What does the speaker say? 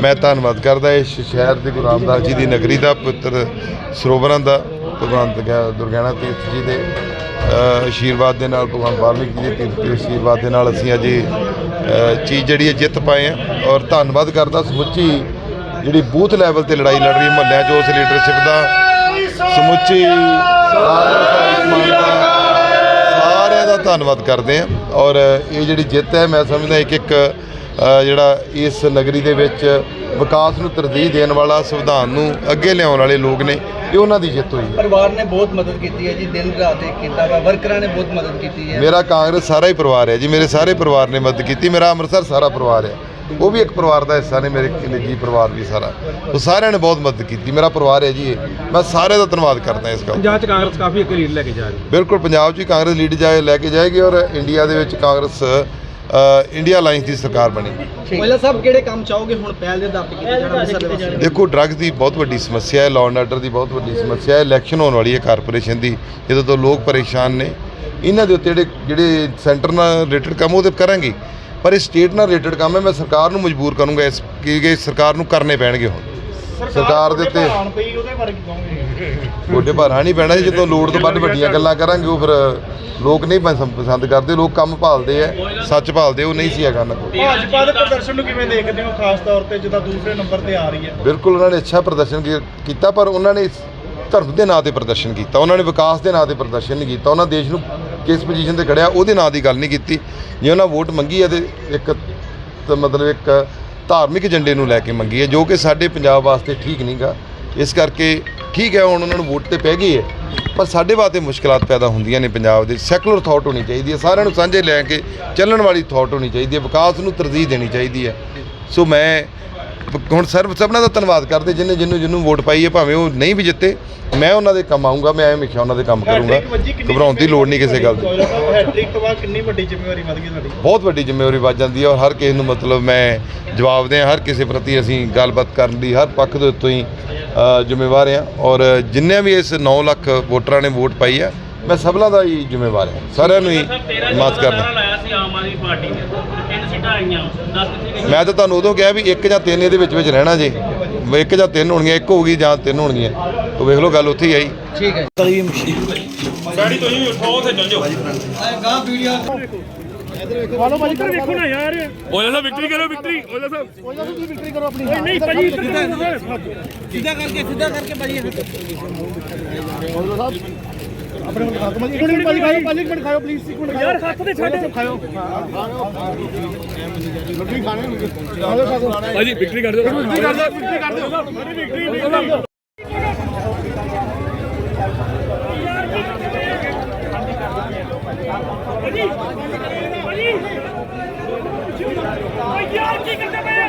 ਮੈਂ ਧੰਨਵਾਦ ਕਰਦਾ ਇਸ ਸ਼ਹਿਰ ਦੇ ਗੁਰੂ ਰਾਮਦਾਸ ਜੀ ਦੀ ਨਗਰੀ ਦਾ, ਪੁੱਤਰ ਸਰੋਵਰਾਂ ਦਾ ਭਗਵਾਨ ਦੁਰਗਾ- ਦੁਰਗਿਆਣਾ ਤੀਰਥ ਜੀ ਦੇ ਆਸ਼ੀਰਵਾਦ ਦੇ ਨਾਲ, ਭਗਵਾਨ ਵਾਲਮੀਕ ਜੀ ਦੇ ਤੀਰਥ ਦੇ ਆਸ਼ੀਰਵਾਦ ਦੇ ਨਾਲ ਅਸੀਂ ਅੱਜ ਚੀਜ਼ ਜਿਹੜੀ ਹੈ ਜਿੱਤ ਪਾਏ ਆ ਔਰ ਧੰਨਵਾਦ ਕਰਦਾ ਸਮੁੱਚੀ ਜਿਹੜੀ ਬੂਥ ਲੈਵਲ ਤੇ ਲੜਾਈ ਲੜ ਰਹੀ ਮਹੱਲਿਆਂ 'ਚ, ਉਸ ਲੀਡਰਸ਼ਿਪ ਦਾ। ਸਮੁੱਚੀ ਸਾਰਿਆਂ ਦਾ ਧੰਨਵਾਦ ਕਰਦੇ ਆ ਔਰ ਇਹ ਜਿਹੜੀ ਜਿੱਤ ਹੈ, ਮੈਂ ਸਮਝਦਾ ਇੱਕ ਇੱਕ ਜਿਹੜਾ ਇਸ ਨਗਰੀ ਦੇ ਵਿੱਚ ਵਿਕਾਸ ਨੂੰ ਤਰਜੀਹ ਦੇਣ ਵਾਲਾ ਸੰਵਿਧਾਨ ਨੂੰ ਅੱਗੇ ਲਿਆਉਣ ਵਾਲੇ ਲੋਕ ਨੇ ਇਹ ਉਹਨਾਂ ਦੀ ਜਿੱਤ ਹੋਈ ਹੈ। ਪਰਿਵਾਰ ਨੇ ਬਹੁਤ ਮਦਦ ਕੀਤੀ ਹੈ ਜੀ ਦਿਨ ਰਾਤ ਇੱਕ ਕੀਤਾ ਵਾ ਵਰਕਰਾਂ ਨੇ ਬਹੁਤ ਮਦਦ ਕੀਤੀ ਹੈ। ਮੇਰਾ ਕਾਂਗਰਸ ਸਾਰਾ ਹੀ ਪਰਿਵਾਰ ਹੈ ਜੀ ਮੇਰੇ ਸਾਰੇ ਪਰਿਵਾਰ ਨੇ ਮਦਦ ਕੀਤੀ ਮੇਰਾ ਅੰਮ੍ਰਿਤਸਰ ਸਾਰਾ ਪਰਿਵਾਰ ਹੈ। ਉਹ ਵੀ ਇੱਕ ਪਰਿਵਾਰ ਦਾ ਹਿੱਸਾ ਨੇ ਮੇਰੇ ਨਿੱਜੀ ਪਰਿਵਾਰ ਵੀ ਸਾਰਾ। ਉਹ ਸਾਰਿਆਂ ਨੇ ਬਹੁਤ ਮਦਦ ਕੀਤੀ ਮੇਰਾ ਪਰਿਵਾਰ ਹੈ ਜੀ ਇਹ। ਮੈਂ ਸਾਰਿਆਂ ਦਾ ਧੰਨਵਾਦ ਕਰਦਾ ਇਸ ਗੱਲ ਪੰਜਾਬ 'ਚ ਕਾਂਗਰਸ ਕਾਫੀ ਇੱਕ ਲੀਡ ਲੈ ਕੇ ਜਾ ਰਹੀ ਹੈ। ਬਿਲਕੁਲ ਪੰਜਾਬ 'ਚ ਵੀ ਕਾਂਗਰਸ ਲੀਡ ਜਾਏ ਲੈ ਕੇ ਜਾਏਗੀ ਔਰ ਇੰਡੀਆ ਦੇ ਵਿੱਚ ਕਾਂਗਰਸ ਇੰਡੀਆ ਅਲਾਈਅੰਸ ਦੀ ਸਰਕਾਰ ਬਣੇਗੀ ਪਹਿਲਾਂ ਸਾਹਿਬ ਕਿਹੜੇ ਕੰਮ ਚਾਹੋਗੇ? ਹੁਣ ਪਹਿਲ ਦੇ ਆਧਾਰ ਤੇ ਕੀਤੇ ਜਾਣ ਅੰਮ੍ਰਿਤਸਰ ਦੇ ਦੇਖੋ ਡਰੱਗਸ ਦੀ ਬਹੁਤ ਵੱਡੀ ਸਮੱਸਿਆ ਹੈ ਲਾਅ ਐਂਡ ਆਰਡਰ ਦੀ ਬਹੁਤ ਵੱਡੀ ਸਮੱਸਿਆ ਹੈ ਇਲੈਕਸ਼ਨ ਹੋਣ ਵਾਲੀ ਹੈ ਕਾਰਪੋਰੇਸ਼ਨ ਦੀ ਜਦੋਂ ਤੋਂ ਲੋਕ ਪਰੇਸ਼ਾਨ ਨੇ। ਇਹਨਾਂ ਦੇ ਉੱਤੇ ਜਿਹੜੇ ਜਿਹੜੇ ਸੈਂਟਰ ਨਾਲ ਰਿਲੇਟਡ ਕੰਮ ਉਹ ਤੇ ਕਰਾਂਗੇ। ਪਰ ਇਹ ਸਟੇਟ ਨਾਲ ਰਿਲੇਟਡ ਕੰਮ ਹੈ ਮੈਂ ਸਰਕਾਰ ਨੂੰ ਮਜਬੂਰ ਕਰੂੰਗਾ ਇਸ ਕਿ ਸਰਕਾਰ ਨੂੰ ਕਰਨੇ ਪੈਣਗੇ ਹੁਣ। ਸਰਕਾਰ ਦੇ ਉੱਤੇ ਪਈ ਉਹਦੇ ਬਾਰੇ ਕੀ ਕਹੋਗੇ? ਗੋਡੇ ਭਾਰਾ ਨਹੀਂ ਪੈਣਾ ਜਦੋਂ ਲੋੜ ਤੋਂ ਵੱਧ ਵੱਡੀਆਂ ਗੱਲਾਂ ਕਰਾਂਗੇ ਉਹ ਫਿਰ ਲੋਕ ਨਹੀਂ ਪਸੰ- ਪਸੰਦ ਕਰਦੇ ਲੋਕ ਕੰਮ ਭਾਲਦੇ ਆ ਸੱਚ ਭਾਲਦੇ ਉਹ ਨਹੀਂ ਸੀ ਹੈਗਾ ਨਾ ਕੋਈ ਭਾਜਪਾ ਦੇ ਪ੍ਰਦਰਸ਼ਨ ਨੂੰ ਕਿਵੇਂ ਦੇਖਦੇ ਹੋ ਖਾਸ ਤੌਰ ਤੇ ਜਿੱਦਾਂ ਦੂਸਰੇ ਨੰਬਰ ਤੇ ਆ ਰਹੀ ਹੈ? ਬਿਲਕੁਲ ਉਹਨਾਂ ਨੇ ਅੱਛਾ ਪ੍ਰਦਰਸ਼ਨ ਕੀ- ਕੀਤਾ ਪਰ ਉਹਨਾਂ ਨੇ ਇਸ ਧਰਮ ਦੇ ਨਾਂ ਤੇ ਪ੍ਰਦਰਸ਼ਨ ਕੀਤਾ ਉਹਨਾਂ ਨੇ ਵਿਕਾਸ ਦੇ ਨਾਂ ਤੇ ਪ੍ਰਦਰਸ਼ਨ ਨਹੀਂ ਕੀਤਾ ਉਹਨਾਂ ਦੇਸ਼ ਨੂੰ ਕਿਸ ਪੋਜੀਸ਼ਨ ਤੇ ਖੜਿਆ ਉਹਦੇ ਨਾਂ ਦੀ ਗੱਲ ਨਹੀਂ ਕੀਤੀ ਜੇ ਉਹਨਾਂ ਵੋਟ ਮੰਗੀ ਹੈ ਤੇ ਇੱਕ ਤਾਂ ਮਤਲਬ ਇੱਕ ਧਾਰਮਿਕ ਏਜੰਡੇ ਨੂੰ ਲੈ ਕੇ ਮੰਗੀ ਹੈ, ਜੋ ਕਿ ਸਾਡੇ ਪੰਜਾਬ ਵਾਸਤੇ ਠੀਕ ਨਹੀਂਗਾ ਇਸ ਕਰਕੇ ਠੀਕ ਹੈ, ਹੁਣ ਉਹਨਾਂ ਨੂੰ ਵੋਟ ਤੇ ਪੈ ਗਈ ਹੈ, ਪਰ ਸਾਡੇ ਵਾਸਤੇ ਮੁਸ਼ਕਲਾਂ ਪੈਦਾ ਹੁੰਦੀਆਂ ਨੇ ਪੰਜਾਬ ਦੇ। ਸੈਕੂਲਰ ਥਾਟ ਹੋਣੀ ਚਾਹੀਦੀ ਹੈ, ਸਾਰਿਆਂ ਨੂੰ ਸਾਂਝੇ ਲੈ ਕੇ ਚੱਲਣ ਵਾਲੀ ਥਾਟ ਹੋਣੀ ਚਾਹੀਦੀ ਹੈ, ਵਿਕਾਸ ਨੂੰ ਤਰਜੀਹ ਦੇਣੀ ਚਾਹੀਦੀ ਹੈ। ਸੋ ਮੈਂ ਹੁਣ ਸਰਬ ਸਭਨਾਂ ਦਾ ਧੰਨਵਾਦ ਕਰਦੇ ਜਿੰਨੇ ਜਿਹਨੂੰ ਜਿਹਨੂੰ ਵੋਟ ਪਾਈ ਹੈ ਭਾਵੇਂ ਉਹ ਨਹੀਂ ਵੀ ਜਿੱਤੇ। ਮੈਂ ਉਹਨਾਂ ਦੇ ਕੰਮ ਆਉਂਗਾ ਮੈਂ ਹਮੇਸ਼ਾ ਉਹਨਾਂ ਦੇ ਕੰਮ ਕਰੂੰਗਾ। ਘਬਰਾਉਣ ਦੀ ਲੋੜ ਨਹੀਂ ਕਿਸੇ ਗੱਲ ਦੀ। ਹੈਟ੍ਰਿਕ ਤੋਂ ਬਾਅਦ ਕਿੰਨੀ ਵੱਡੀ ਜ਼ਿੰਮੇਵਾਰੀ ਵੱਧ ਗਈ ਤੁਹਾਡੀ? ਬਹੁਤ ਵੱਡੀ ਜ਼ਿੰਮੇਵਾਰੀ ਵੱਜ ਜਾਂਦੀ ਹੈ ਔਰ ਹਰ ਕਿਸੇ ਨੂੰ ਮਤਲਬ ਮੈਂ ਜਵਾਬ ਦੇ ਹਰ ਕਿਸੇ ਪ੍ਰਤੀ ਅਸੀਂ ਗੱਲਬਾਤ ਕਰਨ ਦੀ ਹਰ ਪੱਖ ਦੇ ਉੱਤੋਂ ਹੀ ਜ਼ਿੰਮੇਵਾਰ ਹਾਂ। ਔਰ ਜਿੰਨੇ ਵੀ ਇਸ 9 ਲੱਖ ਵੋਟਰਾਂ ਨੇ ਵੋਟ ਪਾਈ ਹੈ ਮੈਂ ਸਭਨਾਂ ਦਾ ਹੀ ਜ਼ਿੰਮੇਵਾਰ ਹਾਂ। ਸਾਰਿਆਂ ਨੂੰ ਹੀ ਮਾਫ ਕਰਨਾ ਲਾਇਆ ਸੀ ਆਮ ਆਦਮੀ ਪਾਰਟੀ ਨੇ। ਤੇ ਤਿੰਨ ਸੀਟਾਂ ਆਈਆਂ। 10 ਕਿੱਥੇ ਗਈ ਮੈਂ ਤਾਂ ਤੁਹਾਨੂੰ ਉਦੋਂ ਕਿਹਾ ਵੀ ਇੱਕ ਜਾਂ ਤਿੰਨ ਇਹਦੇ ਵਿੱਚ ਵਿੱਚ ਰਹਿਣਾ ਜੇ। ਇੱਕ ਜਾਂ ਤਿੰਨ ਹੋਣਗੀਆਂ ਇੱਕ ਹੋਊਗੀ ਜਾਂ ਤਿੰਨ ਹੋਣਗੀਆਂ। ਉਹ ਵੇਖ ਲਓ ਗੱਲ ਉੱਥੇ ਹੀ ਆਈ। ਠੀਕ ਹੈ। ਡੈਡੀ ਤੁਸੀਂ ਉਠੋ ਉੱਥੇ ਚੱਲ ਜਾਓ। ਗਾਂ ਵੀਡੀਓ ਵਾਲੋ ਭਾਜੀ ਇੱਧਰ ਵੇਖੋ ਨਾ ਯਾਰ। ਓਲੇ ਸਾਹਿਬ ਵਿਕਟਰੀ ਕਰੋ ਵਿਕਟਰੀ ਓਲੇ ਸਾਹਿਬ ਕੋਈ ਨਾ ਤੁਸੀਂ ਵਿਕਟਰੀ ਕਰੋ ਆਪਣੀ। ਨਹੀਂ ਭਾਜੀ ਇੱਧਰ ਸਿੱਧਾ ਕਰਕੇ ਸਿੱਧਾ ਕਰਕੇ ਭਾਜੀ। ਆਪਣੇ ਕੋਲ ਖਾਤਮਾ ਇੱਕ ਮਿੰਟ ਭਾਜੀ ਖਾਓ ਭਾਜੀ ਇੱਕ ਮਿੰਟ ਖਾਓ ਪਲੀਜ਼ ਇੱਕ ਮਿੰਟ ਖਾਓ। ਯਾਰ ਹੱਥ ਦੇ ਛੱਡ। ਖਾਓ ਰੋਟੀ ਖਾਣੇ ਨੂੰ ਭਾਜੀ ਵਿਕਟਰੀ ਕਰ ਦਿਓ। ਵਿਕਟਰੀ ਕਰ ਦਿਓ ਵਿਕਟਰੀ ਕਰ ਦਿਓ। ਵਿਕਟਰੀ ਯਾਰ ਕੀ ਕਰਦੇ ਪਏ